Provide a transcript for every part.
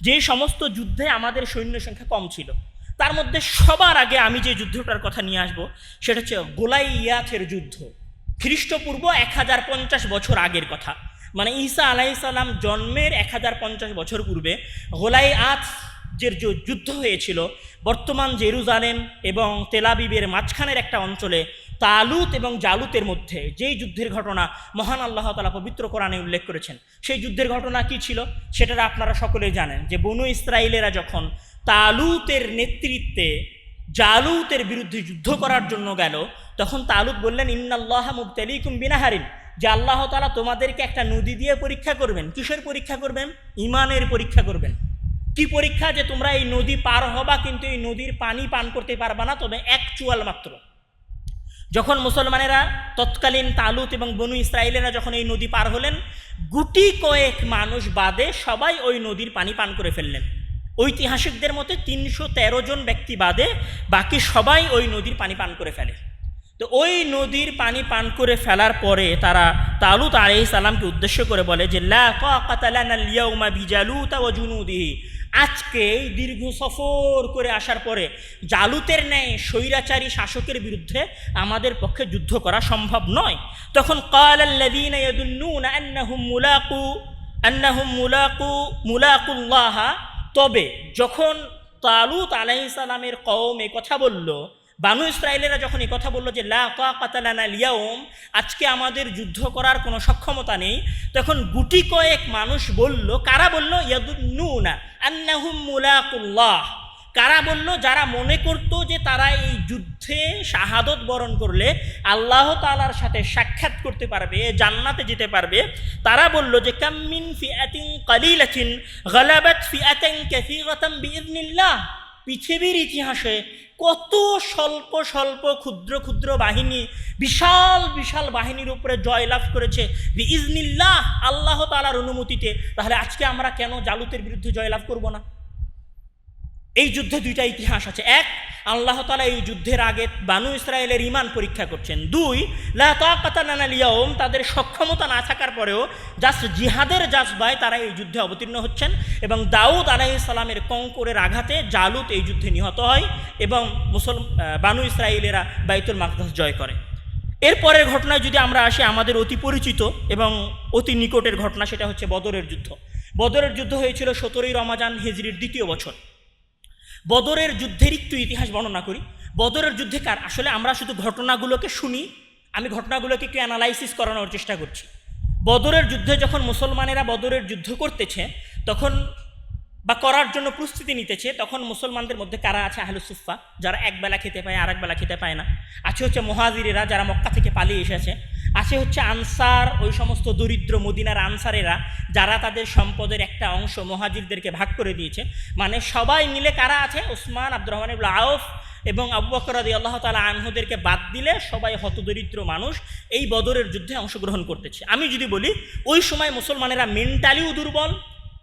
যে সমস্ত যুদ্ধে আমাদের সৈন্য সংখ্যা কম ছিল, তার মধ্যে সবার আগে আমি যে যুদ্ধটার কথা নিয়ে আসব, সেটা হচ্ছে গোলাইয়াথের যুদ্ধ। খ্রিস্টপূর্ব এক হাজার পঞ্চাশ বছর আগের কথা। মানে ঈসা আলাইসাল্লাম জন্মের এক হাজার পঞ্চাশ বছর পূর্বে গোলাইয়াথ যে যুদ্ধ হয়েছিল, বর্তমান জেরুজালেম এবং তেলাবিবের মাঝখানের একটা অঞ্চলে তালুত এবং জালুতের মধ্যে, যেই যুদ্ধের ঘটনা মহান আল্লাহ তালা পবিত্র কোরআনে উল্লেখ করেছেন, সেই যুদ্ধের ঘটনা কি ছিল? সেটা আপনারা সকলেই জানেন যে বনু ইসরায়েলেরা যখন তালুতের নেতৃত্বে জালুতের বিরুদ্ধে যুদ্ধ করার জন্য গেল, তখন তালুত বললেন, ইন্নাল্লাহ মুবতালিকুম বিনাহারিন। যে আল্লাহ তালা তোমাদেরকে একটা নদী দিয়ে পরীক্ষা করবেন। কিসের পরীক্ষা করবেন? ইমানের পরীক্ষা করবেন। কি পরীক্ষা? যে তোমরা এই নদী পার হবা, কিন্তু এই নদীর পানি পান করতে পারবা না, তবে এক চুয়াল মাত্র। যখন মুসলমানেরা তৎকালীন তালুত এবং বনু ইসরায়েলেরা যখন এই নদী পার হলেন, গুটি কয়েক মানুষ বাদে সবাই ওই নদীর পানি পান করে ফেললেন। ঐতিহাসিকদের মতে তিনশো তেরো জন ব্যক্তি বাদে বাকি সবাই ওই নদীর পানি পান করে ফেলে। তো ওই নদীর পানি পান করে ফেলার পরে তারা তালুত আলাইহিস সালামকে উদ্দেশ্য করে বলে যে, লা তাকাতা লানা আল-ইয়াউমা বিজালুতা ওয়া জুনুদিহি। আজকে দীর্ঘ সফর করে আসার পরে জালুতের ন্যায় স্বৈরাচারী শাসকের বিরুদ্ধে আমাদের পক্ষে যুদ্ধ করা সম্ভব নয়। তখন তবে যখন তালুত আলাইসালামের কম কওম এই কথা বলল বানু ইসরায়েলেরা যখন এই কথা বলল যে, লা কাতালানা লিয়াউম আজকে আমাদের যুদ্ধ করার কোনো সক্ষমতা নেই, তখন গুটি কয়েক মানুষ বলল, কারা বলল? ইয়াদুন্নুনা আন্নাহুম কারা বলল? যারা মনে করতো যে তারা এই যুদ্ধে শাহাদত বরণ করলে আল্লাহ তালার সাথে সাক্ষাৎ করতে পারবে, জান্নাতে যেতে পারবে, তারা বলল যে কাম্মিন ফিআতিন কালিলাতিন, গালাবাত ফিআতান কাসীরাতান বিইذنিল্লাহ পৃথিবীর ইতিহাসে কত স্বল্প স্বল্প, ক্ষুদ্র ক্ষুদ্র বাহিনী, বিশাল বিশাল বাহিনীর উপরে জয়লাভ করেছে। ইজনিল্লাহ আল্লাহ তালার অনুমতিতে। তাহলে আজকে আমরা কেন জালুতের বিরুদ্ধে জয়লাভ করব না? এই যুদ্ধে দুইটা ইতিহাস আছে। এক, আল্লাহ তালা এই যুদ্ধের আগে বানু ইসরায়েলের ইমান পরীক্ষা করছেন। দুই লাতাকাতানালিয়াওম তাদের সক্ষমতা না থাকার পরেও জাস্ট জিহাদের জাজবায় তারা এই যুদ্ধে অবতীর্ণ হচ্ছেন এবং দাউদ আলাহ ইসলামের কঙ্করের আঘাতে জালুত এই যুদ্ধে নিহত হয় এবং মুসল বানু ইসরায়েলেরা বাইতুল মাকদাস জয় করে। এরপরের ঘটনায় যদি আমরা আসি, আমাদের অতি পরিচিত এবং অতি নিকটের ঘটনা সেটা হচ্ছে বদরের যুদ্ধ। বদরের যুদ্ধ হয়েছিল সতেরোই রমাজান হিজরির দ্বিতীয় বছর। বদরের যুদ্ধের একটু ইতিহাস বর্ণনা করি। বদরের যুদ্ধে কার? আসলে আমরা শুধু ঘটনাগুলোকে শুনি, আমি ঘটনাগুলোকে একটু অ্যানালাইসিস করানোর চেষ্টা করছি। বদরের যুদ্ধে যখন মুসলমানেরা বদরের যুদ্ধ করতেছে, তখন বা করার জন্য প্রস্তুতি নিতেছে তখন মুসলমানদের মধ্যে কারা আছে? আহলুসুফা যারা একবেলা খেতে পায় আর একবেলা খেতে পায় না। আছে হচ্ছে মহাজিরেরা যারা মক্কা থেকে পালিয়ে এসেছে। আছে হচ্ছে আনসার, ওই সমস্ত দরিদ্র মদিনার আনসারেরা যারা তাদের সম্পদের একটা অংশ মহাজিরদেরকে ভাগ করে দিয়েছে। মানে সবাই মিলে কারা আছে? ওসমান, আব্দুর রহমান ইবুল আউফ এবং আবু বকর রাদি আল্লাহ তালা আনহুদেরকে বাদ দিলে সবাই হতদরিদ্র মানুষ এই বদরের যুদ্ধে অংশগ্রহণ করতেছে। আমি যদি বলি, ওই সময় মুসলমানেরা মেন্টালিও দুর্বল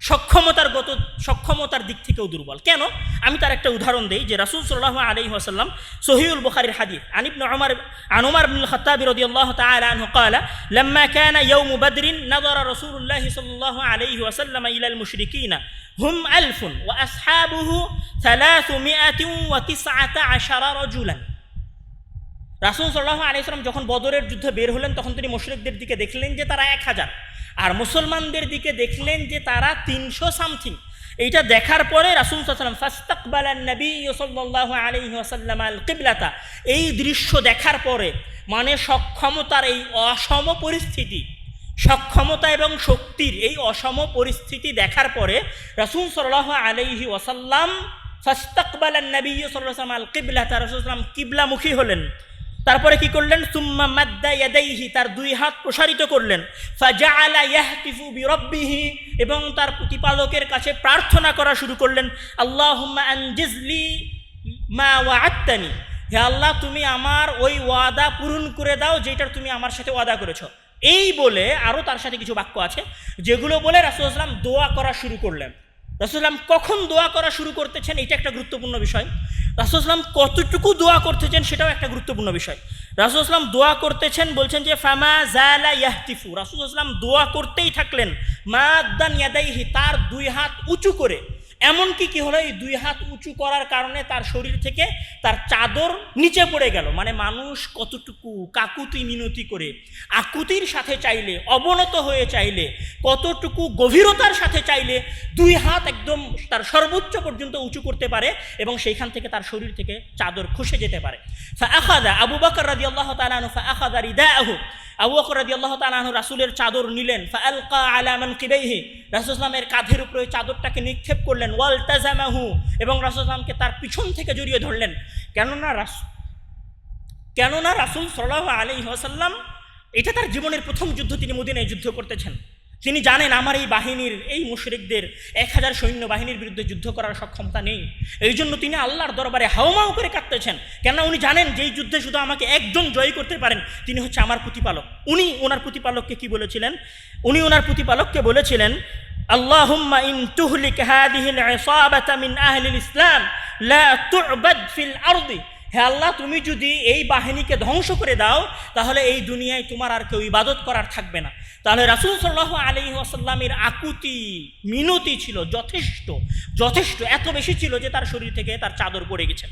সক্ষমতার গত সক্ষমতার দিক থেকেও দুর্বল কেন আমি তার একটা উদাহরণ দেই যে রাসুল সাল্লাহ আলী ওয়াসাল্লাম সহিউল বুখারির হাদিস আনিব عمر عن عمر بن الخطاب رضي الله تعالى عنه قال لما كان يوم بدر نظر رسول الله صلى الله عليه وسلم إلى المشركين هم ألف وأصحابه ثلاثمائة وتسعة عشر رجلا রাসুল সাল্লাহ আলাইসালাম যখন বদরের যুদ্ধে বের হলেন তখন তিনি মুশরিকদের দিকে দেখলেন যে তারা এক হাজার আর মুসলমানদের দিকে দেখলেন যে তারা তিনশো সামথিং এইটা দেখার পরে রাসুল সাল্লাম আল কিবলাতা। এই দৃশ্য দেখার পরে মানে সক্ষমতার এই অসম পরিস্থিতি, সক্ষমতা এবং শক্তির এই অসম পরিস্থিতি দেখার পরে রাসুল সাল্লাহ আলাইহি ওয়াসাল্লাম ফাস্তাকবালান নবী সাল্লাম আল কিবলাতা, রাসুল সাল্লাম কিবলামুখী হলেন। তারপরে কি করলেন? সুম্মা মাদ্দা তার দুই হাত প্রসারিত করলেন। ফাজাআলা ইয়াহতিফু বিরাব্বিহি, এবং তার প্রতিপালকের কাছে প্রার্থনা করা শুরু করলেন। আল্লাহুম্মা আনজিজলি মা ওয়াআত্তানি হে আল্লাহ, তুমি আমার ওই ওয়াদা পূরণ করে দাও, যেটার তুমি আমার সাথে ওয়াদা করেছ। এই বলে আরও তার সাথে কিছু বাক্য আছে, যেগুলো বলে রাসুলাম দোয়া করা শুরু করলেন। রাসুলাম কখন দোয়া করা শুরু করতেছেন? এটা একটা গুরুত্বপূর্ণ বিষয়। রাসুলাম কতটুকু দোয়া করতেছেন সেটাও একটা গুরুত্বপূর্ণ বিষয়। রাসুলাম দোয়া করতেছেন, বলছেন যে, ফামা জালা ইয়াহতিফু। রাসুলাম দোয়া করতেই থাকলেন মা আদান ইয়াদাইহি, তার দুই হাত উঁচু করে। এমনকি কি হলো, এই দুই হাত উঁচু করার কারণে তার শরীর থেকে তার চাদর নিচে পড়ে গেল। মানে মানুষ কতটুকু কাকুতি মিনতি করে, আকুতির সাথে চাইলে, অবনত হয়ে চাইলে, কতটুকু গভীরতার সাথে চাইলে দুই হাত একদম তার সর্বোচ্চ পর্যন্ত উঁচু করতে পারে এবং সেইখান থেকে তার শরীর থেকে চাদর খসে যেতে পারে। আবু বকর রাদিয়াল্লাহু তাআলা আনহু ফাআখাদা রিদাআহু। আবু বকর রাদিয়াল্লাহু তাআলা রাসূলের চাদর নিলেন, ফাআলকা আলা মানকিবাইহি। রাসূল সাল্লামের কাঁধের উপরে ওই চাদরটাকে নিক্ষেপ করলেন, ওয়ালতাজামাহু, এবং রাসূল তার পিছন থেকে জড়িয়ে ধরলেন। কেননা রাস, কেননা রাসূল সাল্লাল্লাহু আলাইহি ওয়াসাল্লাম, এটা তার জীবনের প্রথম যুদ্ধ তিনি মদিনায় যুদ্ধ করতেছেন। তিনি জানেন আমার এই বাহিনীর, এই মুশরিকদের এক হাজার সৈন্য বাহিনীর বিরুদ্ধে যুদ্ধ করার সক্ষমতা নেই। এই জন্য তিনি আল্লাহর দরবারে হাওমাও করে কাঁদতেছেন। কেননা উনি জানেন যে এই যুদ্ধে শুধু আমাকে একজন জয় করতে পারেন, তিনি হচ্ছে আমার প্রতিপালক। উনি ওনার প্রতিপালককে কি বলেছিলেন? উনি ওনার প্রতিপালককে বলেছিলেন আরদি। হে আল্লাহ, তুমি যদি এই বাহিনীকে ধ্বংস করে দাও, তাহলে এই দুনিয়ায় তোমার আর কেউ ইবাদত করার থাকবে না। তাহলে রাসুল সাল্লাহ আলী আসাল্লামের আকুতি, মিনতি ছিল যথেষ্ট যথেষ্ট, এত বেশি ছিল যে তার শরীর থেকে তার চাদর পড়ে গেছে।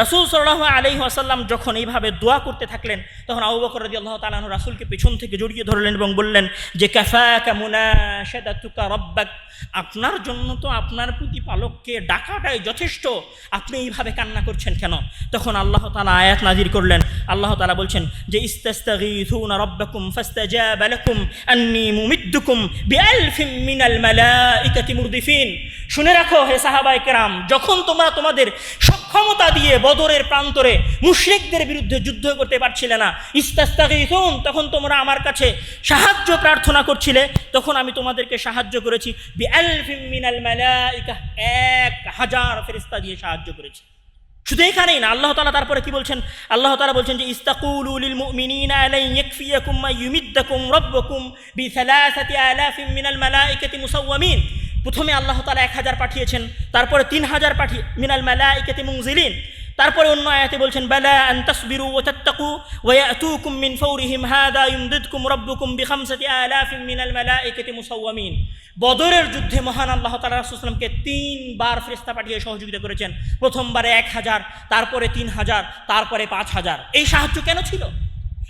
রাসুল সাল্লাহ আলী আসাল্লাম যখন এইভাবে দোয়া করতে থাকলেন, তখন আবু বকর রাজি আল্লাহ তালাহ রাসুলকে পেছন থেকে জড়িয়ে ধরলেন এবং বললেন যে ক্যাফা ক্যামুনা সেদা তুকা রব্বাক। আপনার জন্য তো আপনার প্রতিপালককে ডাকাটাই যথেষ্ট। আপনি এইভাবে কান্না করছেন কেন? তখন আল্লাহ তালা আয়াত নাজির করলেন। আল্লাহ তালা বলছেন যে ইস্তাস্তাগীথুনা মুমিদ্দুকুম মিনাল শুনে রাখো হে সাহাবায়ে কেরাম, যখন তোমরা তোমাদের সক্ষমতা দিয়ে বদরের প্রান্তরে মুশরিকদের বিরুদ্ধে যুদ্ধ করতে পারছিলে না ইস্তাস্তাগীথুন তখন তোমরা আমার কাছে সাহায্য প্রার্থনা করছিলে, তখন আমি তোমাদেরকে সাহায্য করেছি মিনাল এক হাজার ফেরেশতা দিয়ে সাহায্য করেছি। শুধু এখানেই না, আল্লাহ তালা তারপরে কি বলছেন? আল্লাহ তালা বলছেন যে আলাফিম মিনাল প্রথমে আল্লাহ তালা এক হাজার পাঠিয়েছেন, তারপরে তিন হাজার পাঠিয়ে মিনাল মালাইকাতি মুনজিলিন, তারপরে অন্য আয়াতে বলছেন, বালা আন তাসবিরু ওয়া তাত্তাকু ওয়া ইয়াতুকুম মিন ফাওরিহিম হাদা ইউমদিদকুম রাব্বুকুম বিখামসাতি আলাফিম মিনাল মালাইকাতি মুসাওয়ামিন। বদরের যুদ্ধে মহান আল্লাহ তালা রাসুলামকে তিনবার ফেরেস্তা পাঠিয়ে সহযোগিতা করেছেন। প্রথমবারে এক হাজার, তারপরে তিন হাজার, তারপরে পাঁচ হাজার। এই সাহায্য কেন ছিল?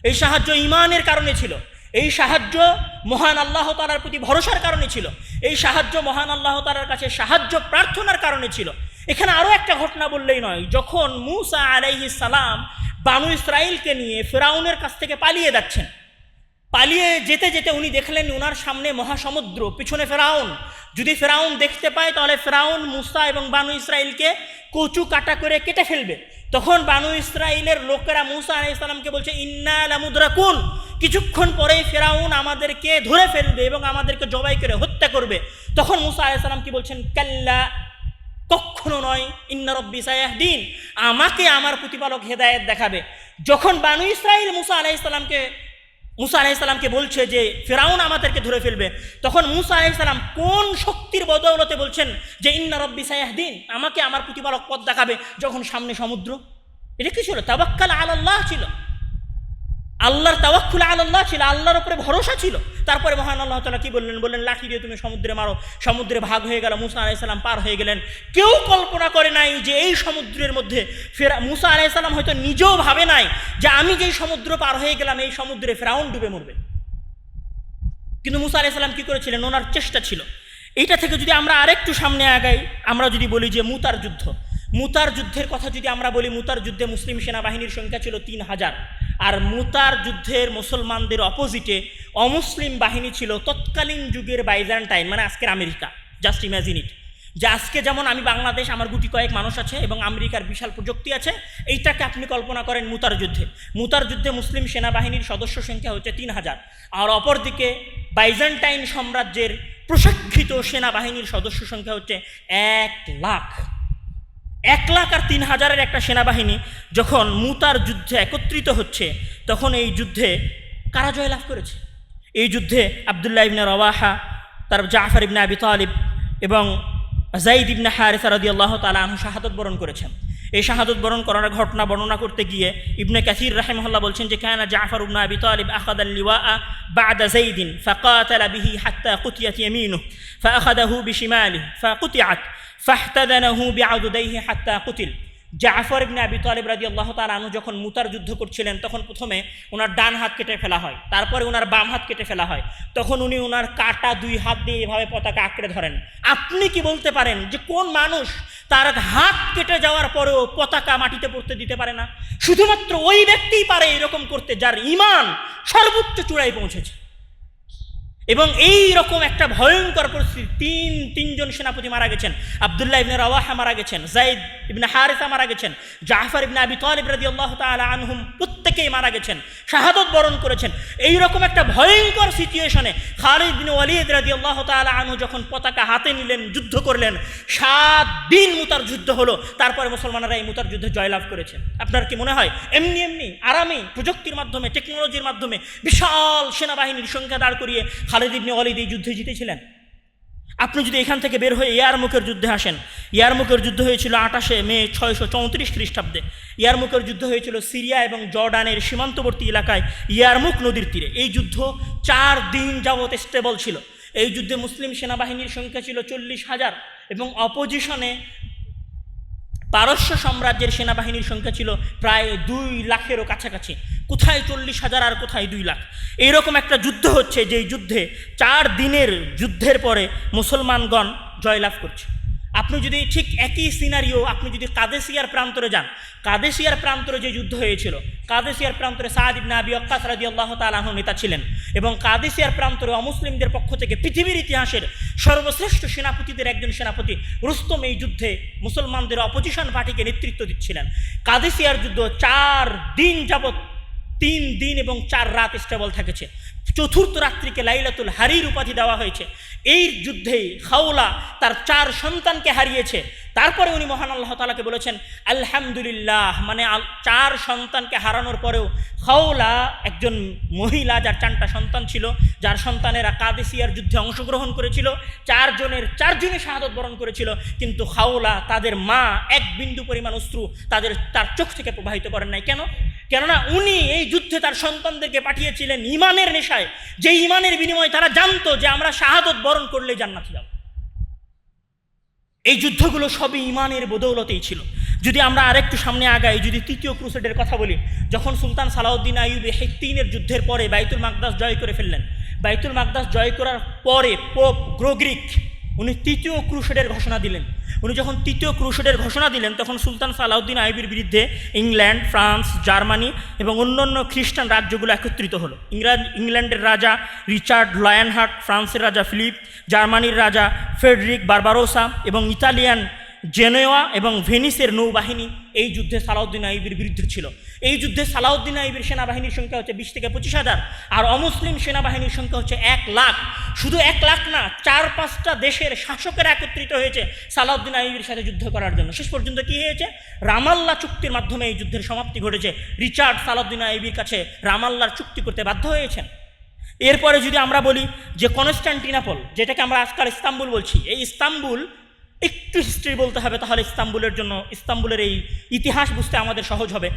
এই সাহায্য ইমানের কারণে ছিল। এই সাহায্য মহান আল্লাহ তালার প্রতি ভরসার কারণে ছিল। এই সাহায্য মহান আল্লাহ তালার কাছে সাহায্য প্রার্থনার কারণে ছিল। এখানে আরও একটা ঘটনা বললেই নয়, যখন মুসা আলাইহি সালাম বানু ইসরাইলকে নিয়ে ফেরাউনের কাছ থেকে পালিয়ে যাচ্ছেন, পালিয়ে যেতে যেতে উনি দেখলেন ওনার সামনে মহাসমুদ্র, পিছনে ফেরাউন। যদি ফেরাউন দেখতে পায়, তাহলে ফেরাউন মুসা এবং বানু ইসরাইলকে কচু কাটা করে কেটে ফেলবে। তখন বানু ইসরাইলের লোকেরা মুসা আলাই ইসলামকে বলছে, ইন্না লামুদ্রাকুন। কিছুক্ষণ পরেই ফেরাউন আমাদেরকে ধরে ফেলবে এবং আমাদেরকে জবাই করে হত্যা করবে। তখন মুসা আলাই সালাম কি বলছেন? কাল্লা, কখনো নয়। ইন্না রব্বি সায়াহদিন। আমাকে আমার প্রতিপালক হেদায়েত দেখাবে। যখন বানু ইসরাইল মুসা আলাই ইসলামকে মুসা আলাইসাল্লামকে বলছে যে, ফেরাউন আমাদেরকে ধরে ফেলবে। তখন মুসা আলাইসাল্লাম কোন শক্তির বদৌলতে বলছেন যে, ইন্না রব্বি সায়াহদিন। আমাকে আমার প্রতিপালক পথ দেখাবে যখন সামনে সমুদ্র। এটা কি ছিল? তাবাক্কাল আল্লাহ ছিল। আল্লাহর তাওয়াক্কুল আল্লাহ ছিল, আল্লাহর উপরে ভরসা ছিল। তারপরে মহান আল্লাহ তালা কি বললেন? বললেন, লাঠি দিয়ে তুমি সমুদ্রে মারো, সমুদ্রে ভাগ হয়ে গেল, মুসা আলাইসাল্লাম পার হয়ে গেলেন। কেউ কল্পনা করে নাই যে এই সমুদ্রের মধ্যে ফেরা, মুসা আলাইসাল্লাম হয়তো নিজেও ভাবে নাই যে আমি যেই সমুদ্র পার হয়ে গেলাম, এই সমুদ্রে ফেরাউন ডুবে মরবে। কিন্তু মুসা আলাইসাল্লাম কী করেছিলেন? ওনার চেষ্টা ছিল। এইটা থেকে যদি আমরা আরেকটু সামনে আগাই, আমরা যদি বলি যে মুতার যুদ্ধ। মুতার যুদ্ধের কথা যদি আমরা বলি, মুতার যুদ্ধে মুসলিম সেনাবাহিনীর সংখ্যা ছিল তিন হাজার। আর মুতার যুদ্ধের মুসলমানদের অপোজিটে অমুসলিম বাহিনী ছিল তৎকালীন যুগের বাইজান্টাইন মানে আজকের আমেরিকা। জাস্ট ইম্যাজিন ইট যে আজকে যেমন আমি বাংলাদেশ, আমার গুটি কয়েক মানুষ আছে এবং আমেরিকার বিশাল প্রযুক্তি আছে, এইটাকে আপনি কল্পনা করেন মুতার যুদ্ধে। মুতার যুদ্ধে মুসলিম সেনাবাহিনীর সদস্য সংখ্যা হচ্ছে তিন হাজার। আর অপরদিকে বাইজান্টাইন সাম্রাজ্যের প্রশিক্ষিত সেনাবাহিনীর সদস্য সংখ্যা হচ্ছে এক লাখ। এক লাখ আর তিন হাজারের একটা সেনাবাহিনী যখন মুতার যুদ্ধে একত্রিত হচ্ছে তখন এই যুদ্ধে কারা জয় লাভ করেছে এই যুদ্ধে আবদুল্লাহ ইবনে রওয়াহা তার জাফর ইবনে আবি তালিব এবং জাইদ ইবনে হারিসা রাদি আল্লাহ তালা আনহু শাহাদত বরণ করেছেন এই শাহাদত বরণ করার ঘটনা বর্ণনা করতে গিয়ে ইবনে কাসির রাহেমহল্লা বলছেন যে কেন জাফর ইবনে আবি তালিব আখাদ লিওয়া بعد زيد فقاتل به حتى قطيت يمينه فأخذه بشماله فقطعت ফাহতাদানাহু বিআদুদাইহি হাত্তা কুতিল। জাফর ইবনে আবি তালিব রাদিয়াল্লাহু তাআলা আনহু যখন মুতার যুদ্ধ করছিলেন, তখন প্রথমে ওনার ডান হাত কেটে ফেলা হয়, তারপরে ওনার বাম হাত কেটে ফেলা হয়। তখন উনি ওনার কাটা দুই হাত দিয়ে এভাবে পতাকা আঁকড়ে ধরেন। আপনি কি বলতে পারেন যে কোন মানুষ তার হাত কেটে যাওয়ার পরেও পতাকা মাটিতে পড়তে দিতে পারে না? শুধুমাত্র ওই ব্যক্তিই পারে এরকম করতে যার ইমান সর্বোচ্চ চূড়ায় পৌঁছেছে। এবং এই রকম একটা ভয়ঙ্কর পরিস্থিতি, তিন, তিনজন সেনাপতি মারা গেছেন। আবদুল্লাহ ইবনে রাওয়াহা মারা গেছেন জাইদ ইবনে হারিসা মারা গেছেন, জাফর ইবনে আবি তালিব রাদিয়াল্লাহু তাআলা আনহুম প্রত্যেকেই মারা গেছেন, শাহাদত বরণ করেছেন। এই রকম একটা ভয়ঙ্কর সিচুয়েশনে খালিদ বিন ওয়ালিদ রাদিয়াল্লাহু তাআলা আনহু যখন পতাকা হাতে নিলেন, যুদ্ধ করলেন, সাত দিন মুতার যুদ্ধ হলো, তারপরে মুসলমানরা এই মুতার যুদ্ধে জয়লাভ করেছে। আপনার কি মনে হয়? এমনি এমনি, আরামেই প্রযুক্তির মাধ্যমে টেকনোলজির মাধ্যমে বিশাল সেনাবাহিনীর সংখ্যা দাঁড় করিয়ে খালিদ ইবনে ওয়ালিদ এই যুদ্ধে জিতেছিলেন। আপনি যদি এখান থেকে বের হয়ে ইয়ারমুখের যুদ্ধে আসেন ইয়ারমুখের যুদ্ধ হয়েছিল আঠাশে মে ছয়শো চৌত্রিশ খ্রিস্টাব্দে। ইয়ারমুখের যুদ্ধ হয়েছিল সিরিয়া এবং জর্ডানের সীমান্তবর্তী এলাকায় ইয়ারমুখ নদীর তীরে। এই যুদ্ধ চার দিন যাবৎ স্টেবল ছিল। এই যুদ্ধে মুসলিম সেনাবাহিনীর সংখ্যা ছিল চল্লিশ হাজার এবং অপোজিশনে পারস্য সাম্রাজ্যের সেনাবাহিনীর সংখ্যা ছিল প্রায় দুই লাখেরও কাছাকাছি। কোথায় চল্লিশ হাজার আর কোথায় দুই লাখ? এইরকম একটা যুদ্ধ হচ্ছে, যেই যুদ্ধে চার দিনের যুদ্ধের পরে মুসলমানগণ জয়লাভ করছে। আপনি যদি ঠিক একই সিনারিও আপনি যদি কাদেসিয়ার প্রান্তরে যান, কাদেসিয়ার প্রান্তরে যে যুদ্ধ হয়েছিল, কাদেসিয়ার প্রান্তরে সাদ ইবনে আবি ওয়াক্কাস রাদিয়াল্লাহু তাআলা আনহু নেতা ছিলেন এবং কাদেসিয়ার প্রান্তরে অমুসলিমদের পক্ষ থেকে পৃথিবীর ইতিহাসের সর্বশ্রেষ্ঠ সেনাপতিদের একজন সেনাপতি রুস্তম এই যুদ্ধে মুসলমানদের অপোজিশন পার্টিকে নেতৃত্ব দিচ্ছিলেন। কাদেসিয়ার যুদ্ধ চার দিন যাবৎ, তিন দিন এবং চার রাত স্টেবল থেকেছে। চতুর্থ রাত্রিকে লাইলাতুল হারির উপাধি দেওয়া হয়েছে। এই যুদ্ধেই খাওলা তার চার সন্তানকে হারিয়েছে। তারপরে উনি মহান আল্লাহ তালাকে বলেছেন, আলহামদুলিল্লাহ। মানে চার সন্তানকে হারানোর পরেও খাওলা একজন মহিলা যার চারটা সন্তান ছিল, যার সন্তানেরা কাদেসিয়ার যুদ্ধে অংশগ্রহণ করেছিল, চারজনের চারজনই শাহাদত বরণ করেছিল, কিন্তু খাওলা তাদের মা এক বিন্দু পরিমাণ অশ্রু তাদের, তার চোখ থেকে প্রবাহিত করেন নাই। কেন? কেননা উনি এই যুদ্ধে তার সন্তানদেরকে পাঠিয়েছিলেন ইমানের নেশায়। যে ইমানের বিনিময়ে তারা জানতো যে আমরা শাহাদত বরণ করলে জান্নাতে যাব এই যুদ্ধগুলো সবই ইমানের বদৌলতেই ছিল। যদি আমরা আরেকটু সামনে আগাই, যদি তৃতীয় ক্রুসেডের কথা বলি, যখন সুলতান সালাউদ্দিন আইব হেক্তিনের যুদ্ধের পরে বাইতুল মাকদাস জয় করে ফেললেন, বাইতুল মাকদাস জয় করার পরে পোপ গ্রোগ্রিক উনি তৃতীয় ক্রুশেডের ঘোষণা দিলেন। উনি যখন তৃতীয় ক্রুশেডের ঘোষণা দিলেন, তখন সুলতান সালাউদ্দিন আইবির বিরুদ্ধে ইংল্যান্ড, ফ্রান্স, জার্মানি এবং অন্যান্য খ্রিস্টান রাজ্যগুলো একত্রিত হলো। ইংরাজ ইংল্যান্ডের রাজা রিচার্ড লয়ানহার্ট, ফ্রান্সের রাজা ফিলিপ, জার্মানির রাজা ফেডরিক বারবারোসা এবং ইতালিয়ান জেনোয়া এবং ভেনিসের নৌবাহিনী এই যুদ্ধে সালাউদ্দিন আইবির বিরুদ্ধে ছিল। এই যুদ্ধে সালাউদ্দিন আইবির সেনাবাহিনীর সংখ্যা হচ্ছে বিশ থেকে পঁচিশ হাজার আর অমুসলিম সেনাবাহিনীর সংখ্যা হচ্ছে এক লাখ। শুধু এক লাখ না, চার পাঁচটা দেশের শাসকেরা একত্রিত হয়েছে সালাউদ্দিন আইবির সাথে যুদ্ধ করার জন্য। শেষ পর্যন্ত কী হয়েছে? রামাল্লা চুক্তির মাধ্যমে এই যুদ্ধের সমাপ্তি ঘটেছে। রিচার্ড সালাউদ্দিন আইবির কাছে রামাল্লার চুক্তি করতে বাধ্য হয়েছেন। এরপরে যদি আমরা বলি যে কনস্ট্যান্টিনাপল যেটাকে আমরা আজকাল ইস্তাম্বুল বলছি, এই ইস্তাম্বুল একটু হিস্ট্রি বলতে হবে, তাহলে ইস্তাম্বুলের জন্য, ইস্তাম্বুলের এই ইতিহাস বুঝতে আমাদের সহজ হবে।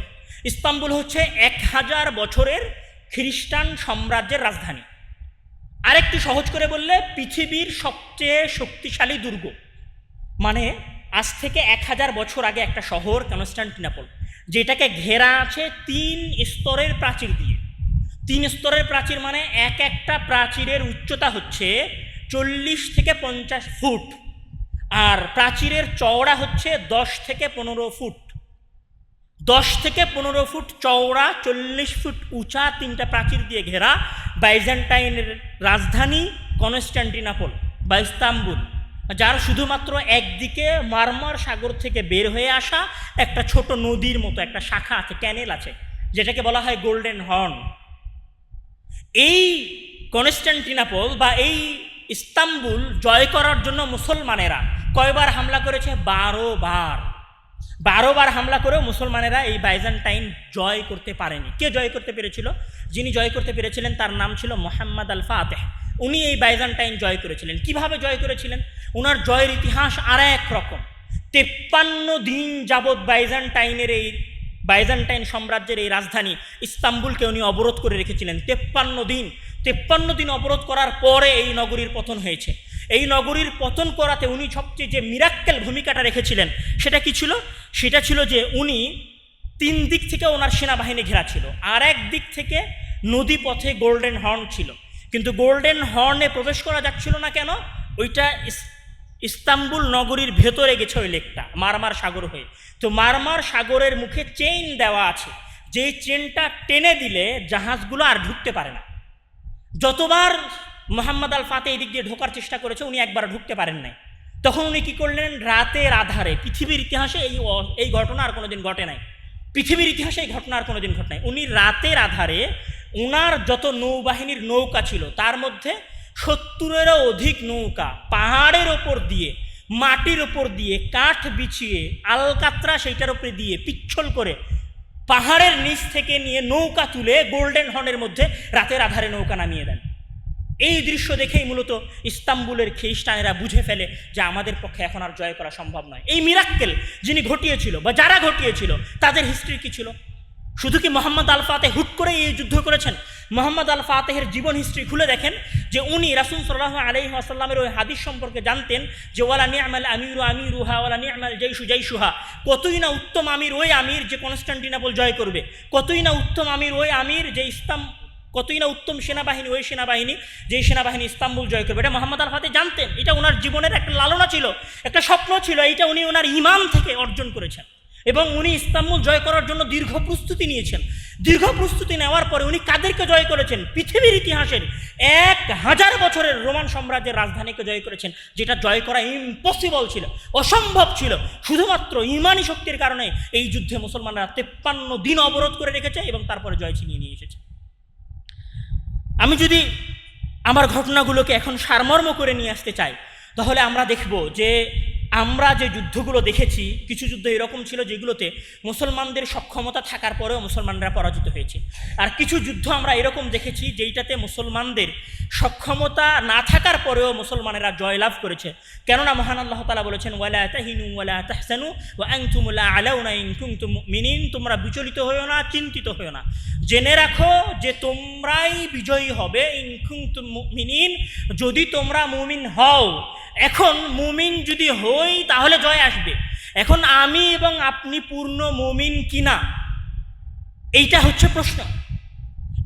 ইস্তাম্বুল হচ্ছে এক হাজার বছরের খ্রিস্টান সাম্রাজ্যের রাজধানী। আরেকটু সহজ করে বললে, পৃথিবীর সবচেয়ে শক্তিশালী দুর্গ। মানে আজ থেকে এক হাজার বছর আগে একটা শহর কনস্ট্যান্টিনাপল যেটাকে ঘেরা আছে তিন স্তরের প্রাচীর দিয়ে। তিন স্তরের প্রাচীর মানে এক একটা প্রাচীরের উচ্চতা হচ্ছে চল্লিশ থেকে পঞ্চাশ ফুট। আর প্রাচীরের চওড়া হচ্ছে দশ থেকে পনেরো ফুট। দশ থেকে পনেরো ফুট চওড়া, চল্লিশ ফুট উঁচা তিনটা প্রাচীর দিয়ে ঘেরা বাইজেন্টাইনের রাজধানী কনস্ট্যান্টিনাপল বা ইস্তাম্বুল, যার শুধুমাত্র একদিকে মারমার সাগর থেকে বের হয়ে আসা একটা ছোট নদীর মতো একটা শাখা আছে, ক্যানেল আছে, যেটাকে বলা হয় গোল্ডেন হর্ন। এই কনস্ট্যান্টিনাপল বা এই ইস্তাম্বুল জয় করার জন্য মুসলমানেরা কয়বার হামলা করেছে? বারো বার। বারো বার হামলা করেও মুসলমানেরা এই বাইজান্টাইন জয় করতে পারেনি। কে জয় করতে পেরেছিল? যিনি জয় করতে পেরেছিলেন, তার নাম ছিল মোহাম্মদ আল ফাতেহ উনি এই বাইজান্টাইন জয় করেছিলেন। কীভাবে জয় করেছিলেন? ওনার জয়ের ইতিহাস আর এক রকম। তেপ্পান্ন দিন যাবৎ বাইজান্টাইনের এই বাইজান্টাইন সাম্রাজ্যের এই রাজধানী ইস্তাম্বুলকে উনি অবরোধ করে রেখেছিলেন। তেপ্পান্ন দিন তেপ্পান্ন দিন অবরোধ করার পরে এই নগরীর পতন হয়েছে। এই নগরীর পতন করাতে উনি সবচেয়ে যে মিরাক্কেল ভূমিকাটা রেখেছিলেন, সেটা কি ছিল? সেটা ছিল যে উনি তিন দিক থেকে ওনার সেনাবাহিনী ঘেরা ছিল, আর এক দিক থেকে নদী পথে গোল্ডেন হর্ন ছিল। কিন্তু গোল্ডেন হর্নে প্রবেশ করা যাচ্ছিল না কেন? ওইটা ইস্তাম্বুল নগরীর ভেতরে গেছে ওই লেকটা, মারমার সাগর হয়ে। তো মারমার সাগরের মুখে চেইন দেওয়া আছে। যেই চেনটা টেনে দিলে জাহাজগুলো আর ঢুকতে পারে না। যতবার মোহাম্মদ আল ফাতে এই দিক দিয়ে ঢোকার চেষ্টা করেছে, উনি একবার ঢুকতে পারেন নাই। তখন উনি কি করলেন? রাতের আধারে, পৃথিবীর ইতিহাসে এই এই ঘটনা আর কোনোদিন ঘটে নাই। পৃথিবীর ইতিহাসে এই ঘটনা আর কোনোদিন ঘটে নাই। উনি রাতের আধারে উনার যত নৌবাহিনীর নৌকা ছিল, তার মধ্যে সত্তরেরও অধিক নৌকা পাহাড়ের ওপর দিয়ে, মাটির ওপর দিয়ে কাঠ বিছিয়ে, আলকাত্রা সেইটার উপরে দিয়ে পিচ্ছল করে পাহাড়ের নিচ থেকে নিয়ে নৌকা তুলে গোল্ডেন হর্নের মধ্যে রাতের আধারে নৌকা নামিয়ে দেন। এই দৃশ্য দেখেই মূলত ইস্তাম্বুলের খ্রিস্টানেরা বুঝে ফেলে যে আমাদের পক্ষে এখন আর জয় করা সম্ভব নয়। এই মিরাক্কেল যিনি ঘটিয়েছিল বা যারা ঘটিয়েছিল, তাদের হিস্ট্রি কী ছিল? শুধু কি মোহাম্মদ আল ফাতে হুট করে এই যুদ্ধ করেছেন? মোহাম্মদ আল ফাতেহের জীবন হিস্ট্রি খুলে দেখেন যে উনি রাসুল সাল্লাহ আলহি আসাল্লামের ওই হাদিস সম্পর্কে জানতেন যে, ওয়ালা নিয়ামাল আমিরু আমিরুহা, ওয়ালা নিয়ামাল জৈশু জৈশুহা কতই না উত্তম আমির ওই আমির যে কনস্টান্টিনাপল জয় করবে। কতই না উত্তম আমির ওই আমির যে ইস্তাম, কতই না উত্তম সেনাবাহিনী, ওই সেনাবাহিনী যেই সেনাবাহিনী ইস্তাম্বুল জয় করবে। এটা মোহাম্মদ আল ফাতে জানতেন। এটা ওনার জীবনের একটা লালনা ছিল, একটা স্বপ্ন ছিল। এইটা উনি ওনার ইমাম থেকে অর্জন করেছেন। এবং উনি ইস্তাম্বুল জয় করার জন্য দীর্ঘ প্রস্তুতি নিয়েছেন। দীর্ঘ প্রস্তুতি নেওয়ার পরে উনি কাদেরকে জয় করেছেন? পৃথিবীর ইতিহাসের এক হাজার বছরের রোমান সাম্রাজ্যের রাজধানীকে জয় করেছেন, যেটা জয় করা ইম্পসিবল ছিল, অসম্ভব ছিল। শুধুমাত্র ইমানি শক্তির কারণে এই যুদ্ধে মুসলমানরা তেপ্পান্ন দিন অবরোধ করে রেখেছে এবং তারপরে জয় ছিনিয়ে নিয়ে এসেছে। আমি যদি আমার ঘটনাগুলোকে এখন সারমর্ম করে নিয়ে আসতে চাই, তাহলে আমরা দেখব যে আমরা যে যুদ্ধগুলো দেখেছি, কিছু যুদ্ধ এরকম ছিল যেগুলোতে মুসলমানদের সক্ষমতা থাকার পরেও মুসলমানরা পরাজিত হয়েছে। আর কিছু যুদ্ধ আমরা এরকম দেখেছি যেইটাতে মুসলমানদের সক্ষমতা না থাকার পরেও মুসলমানেরা জয়লাভ করেছে। কেননা মহান আল্লাহ তালা বলেছেন, ওয়ালা তাহিনু ওয়ালা তাহসানু ও আংতুমুল্লা আলাউনা মিনিন তোমরা বিচলিত হয়েও না, চিন্তিত হয়েও না। জেনে রাখো যে তোমরাই বিজয়ী হবে ইনকুম মিনিন যদি তোমরা মুমিন হও। এখন মুমিন যদি হই, তাহলে জয় আসবে। এখন আমি এবং আপনি পূর্ণ মুমিন কিনা? এইটা হচ্ছে প্রশ্ন।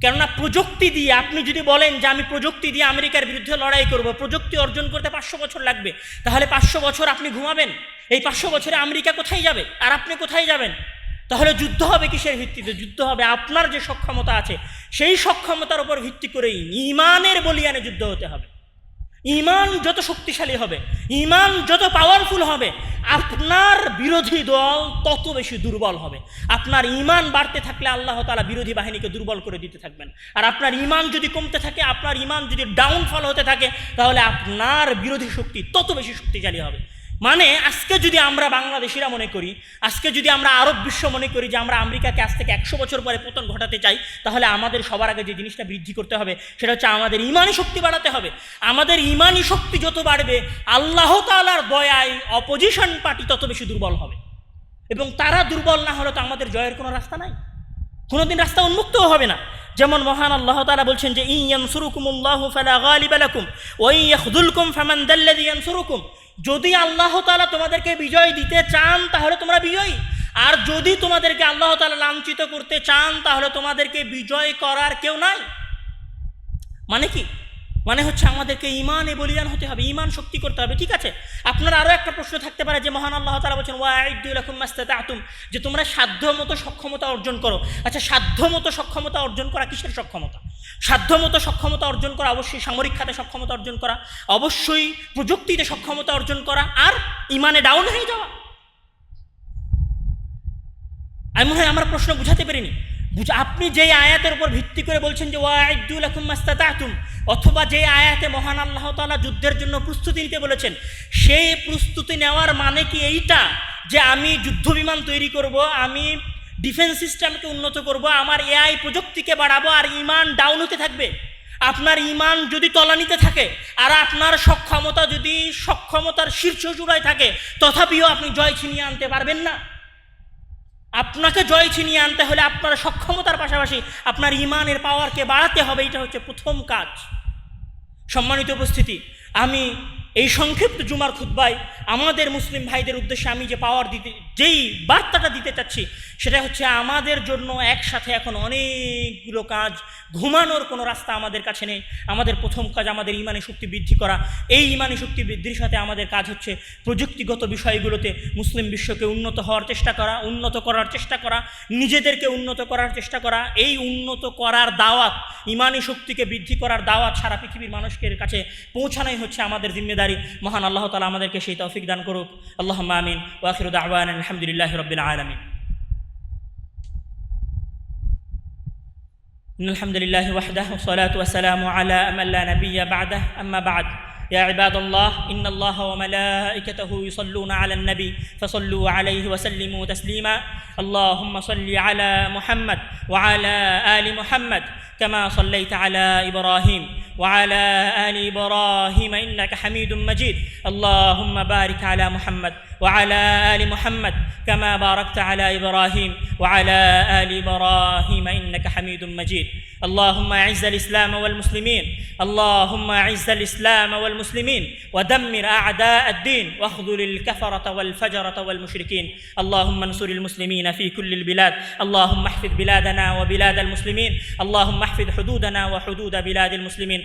কেননা প্রযুক্তি দিয়ে, আপনি যদি বলেন যে আমি প্রযুক্তি দিয়ে আমেরিকার বিরুদ্ধে লড়াই করব, প্রযুক্তি অর্জন করতে পাঁচশো বছর লাগবে, তাহলে পাঁচশো বছর আপনি ঘুমাবেন। এই পাঁচশো বছরে আমেরিকা কোথায় যাবে? আর আপনি কোথায় যাবেন? তাহলে যুদ্ধ হবে কিসের ভিত্তিতে? যুদ্ধ হবে আপনার যে সক্ষমতা আছে, সেই সক্ষমতার উপর ভিত্তি করেই ইমানের বলিয়ানে যুদ্ধ হতে হবে। ইমান যত শক্তিশালী হবে, ইমান যত পাওয়ারফুল হবে, আপনার বিরোধী দল তত বেশি দুর্বল হবে। আপনার ইমান বাড়তে থাকলে আল্লাহ তালা বিরোধী বাহিনীকে দুর্বল করে দিতে থাকবেন। আর আপনার ইমান যদি কমতে থাকে, আপনার ইমান যদি ডাউনফল হতে থাকে, তাহলে আপনার বিরোধী শক্তি তত বেশি শক্তিশালী হবে। মানে আজকে যদি আমরা বাংলাদেশিরা মনে করি, আজকে যদি আমরা আরব বিশ্ব মনে করি যে আমরা আমেরিকাকে আজ থেকে একশো বছর পরে পতন ঘটাতে চাই, তাহলে আমাদের সবার আগে যে জিনিসটা বৃদ্ধি করতে হবে, সেটা হচ্ছে আমাদের ইমানি শক্তি বাড়াতে হবে। আমাদের ইমানি শক্তি যত বাড়বে, আল্লাহ তালার দয়ায় অপোজিশন পার্টি তত বেশি দুর্বল হবে। এবং তারা দুর্বল না হলে তো আমাদের জয়ের কোনো রাস্তা নাই। কোনোদিন রাস্তা উন্মুক্তও হবে না। যেমন মহান আল্লাহ তালা বলছেন যে ইয়ান সুরুকুমুল্লাহ ফালা গালিবালাকুম ওই ইয়াখদুলকুম ফামান দাল্লাযী ইয়ানসুরুকুম। যদি আল্লাহ তালা তোমাদেরকে বিজয় দিতে চান, তাহলে তোমরা বিজয়ী। আর যদি তোমাদেরকে আল্লাহ তাআলা লাঞ্ছিত করতে চান, তাহলে তোমাদেরকে বিজয় করার কেউ নাই। মানে কি? মানে হচ্ছে আমাদেরকে ইমানে বলিয়ান হতে হবে ইমান শক্তি করতে হবে, ঠিক আছে? আপনার আরও একটা প্রশ্ন থাকতে পারে যে, মহান আল্লাহ তালা বলছেন ওয়াইদুল্লাহুম যে, তোমরা সাধ্য মতো সক্ষমতা অর্জন করো। আচ্ছা সাধ্য মতো সক্ষমতা অর্জন করা কিসের সক্ষমতা? সাধ্য মতো সক্ষমতা অর্জন করা, অবশ্যই সামরিক খাতে সক্ষমতা অর্জন করা, অবশ্যই প্রযুক্তিতে সক্ষমতা অর্জন করা আর ইমানে ডাউন হয়ে যাওয়া। আমি মনে হয় আমার প্রশ্ন বুঝাতে পারিনি। আপনি যেই আয়াতের উপর ভিত্তি করে বলছেন যে ওয়াইদুল মাস্তাতুম অথবা যে আয়াতে মহান আল্লাহ তাআলা যুদ্ধের জন্য প্রস্তুতি নিতে বলেছেন, সেই প্রস্তুতি নেওয়ার মানে কি এইটা? যে আমি যুদ্ধ বিমান তৈরি করব, আমি ডিফেন্স সিস্টেমকে উন্নত করব, আমার এআই প্রযুক্তিকে বাড়াবো আর ইমান ডাউন হতে থাকবে। আপনার ইমান যদি তলানিতে থাকে আর আপনার সক্ষমতা যদি সক্ষমতার শীর্ষ চূড়ায় থাকে, তথাপিও আপনি জয় ছিনিয়ে আনতে পারবেন না। আপনাকে জয় ছিনিয়ে আনতে হলে আপনার সক্ষমতার পাশাপাশি আপনার ইমানের পাওয়ারকে বাড়াতে হবে, এটা হচ্ছে প্রথম কাজ। সম্মানিত উপস্থিতি, আমি এই সংক্ষিপ্ত জুমার খুদ্বায় আমাদের মুসলিম ভাইদের উদ্দেশ্যে আমি যে পাওয়ার দিতে, যেই বার্তাটা দিতে চাচ্ছি সেটা হচ্ছে আমাদের জন্য একসাথে এখন অনেকগুলো কাজ, ঘুমানোর কোনো রাস্তা আমাদের কাছে নেই। আমাদের প্রথম কাজ আমাদের ইমানি শক্তি বৃদ্ধি করা। এই ইমানি শক্তি বৃদ্ধির সাথে আমাদের কাজ হচ্ছে প্রযুক্তিগত বিষয়গুলোতে মুসলিম বিশ্বকে উন্নত হওয়ার চেষ্টা করা, উন্নত করার চেষ্টা করা, নিজেদেরকে উন্নত করার চেষ্টা করা। এই উন্নত করার দাওয়াত, ইমানি শক্তিকে বৃদ্ধি করার দাওয়াত সারা পৃথিবীর মানুষের কাছে পৌঁছানোই হচ্ছে আমাদের জিম্মেদারি। মহান আল্লাহ তালা আমাদেরকে সেই তৌফিক দান করুক। আল্লাহ আমিন। ওয়াখিরুদ আহবান আলহামদুলিল্লাহ রবিল আলমিন। إن الحمد لله وحده والصلاة والسلام على من لا نبي بعده. أما بعد يا عباد الله إن الله وملائكته يصلون على النبي فصلوا عليه وسلموا تسليما. اللهم صل على محمد وعلى آل محمد كما صليت على إبراهيم وعلى آل إبراهيم إنك حميد مجيد. اللهم بارك على محمد وعلى آل محمد كما باركت على إبراهيم وعلى آل إبراهيم إنك حميد مجيد. اللهم أعز الإسلام والمسلمين. اللهم أعز الإسلام والمسلمين. ودمر أعداء الدين. واخذل الكفرة والفجرة والمشركين. اللهم انصر المسلمين في كل البلاد. اللهم احفظ بلادنا وبلاد المسلمين. اللهم احفظ حدودنا وحدود بلاد المسلمين.